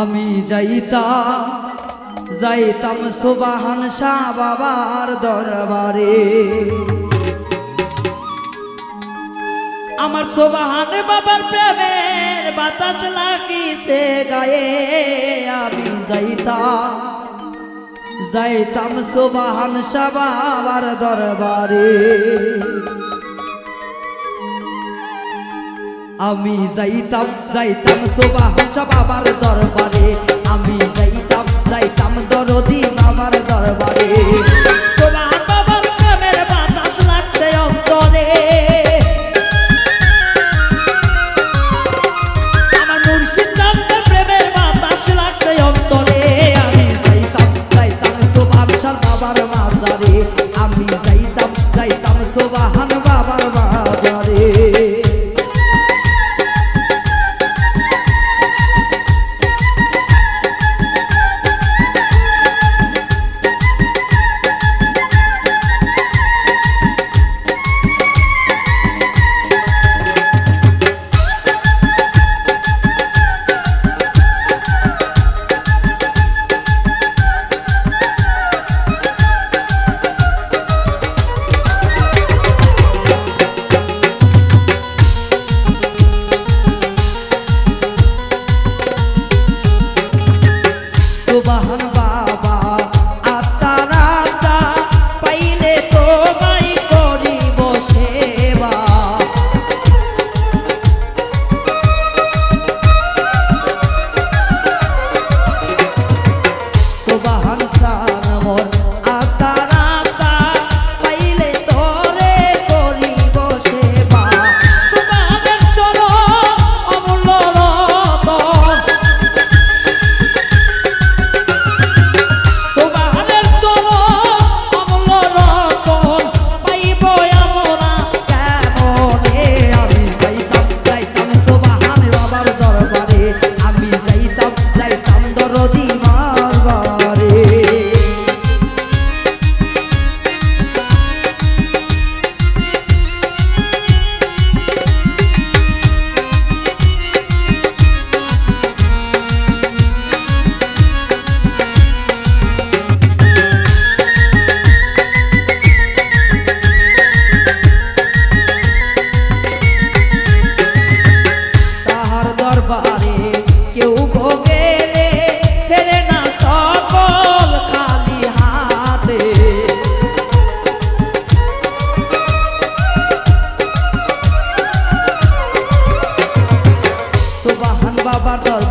আমি যাইতাম যাইতাম সুবাহান শাহ বাবার দরবারে। আমার সোবাহান বাবার প্রেমের বাতাস লাগিছে গায়ে। আমি যাইতাম যাইতাম সোবাহান শাহ বাবার দরবারে। আমি যাইতাম যাইতাম সোবাহান শাহ বাবার দরবারে। আমি যাইতাম যাইতাম দরদি মামার দরবারে। সোবাহান বাহান apartado